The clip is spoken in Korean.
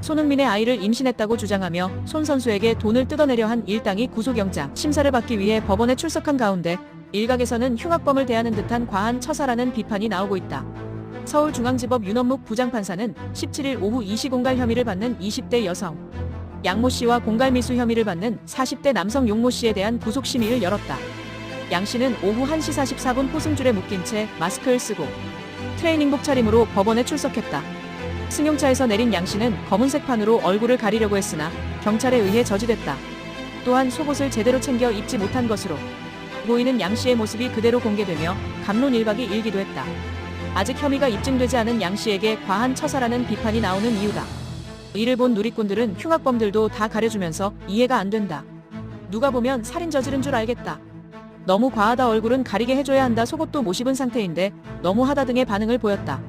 손흥민의 아이를 임신했다고 주장하며 손 선수에게 돈을 뜯어내려 한 일당이 구속영장 심사를 받기 위해 법원에 출석한 가운데 일각에서는 흉악범을 대하는 듯한 과한 처사라는 비판이 나오고 있다. 서울중앙지법 윤원묵 부장판사는 17일 오후 이시공갈 혐의를 받는 20대 여성 양모 씨와 공갈미수 혐의를 받는 40대 남성 용모 씨에 대한 구속심의를 열었다. 양 씨는 오후 1시 44분 포승줄에 묶인 채 마스크를 쓰고 트레이닝복 차림으로 법원에 출석했다. 승용차에서 내린 양 씨는 검은색 판으로 얼굴을 가리려고 했으나 경찰에 의해 저지됐다. 또한 속옷을 제대로 챙겨 입지 못한 것으로 보이는 양 씨의 모습이 그대로 공개되며 감론 일박이 일기도 했다. 아직 혐의가 입증되지 않은 양 씨에게 과한 처사라는 비판이 나오는 이유다. 이를 본 누리꾼들은 흉악범들도 다 가려주면서 이해가 안 된다. 누가 보면 살인 저지른 줄 알겠다. 너무 과하다 얼굴은 가리게 해줘야 한다 속옷도 못 입은 상태인데 너무하다 등의 반응을 보였다.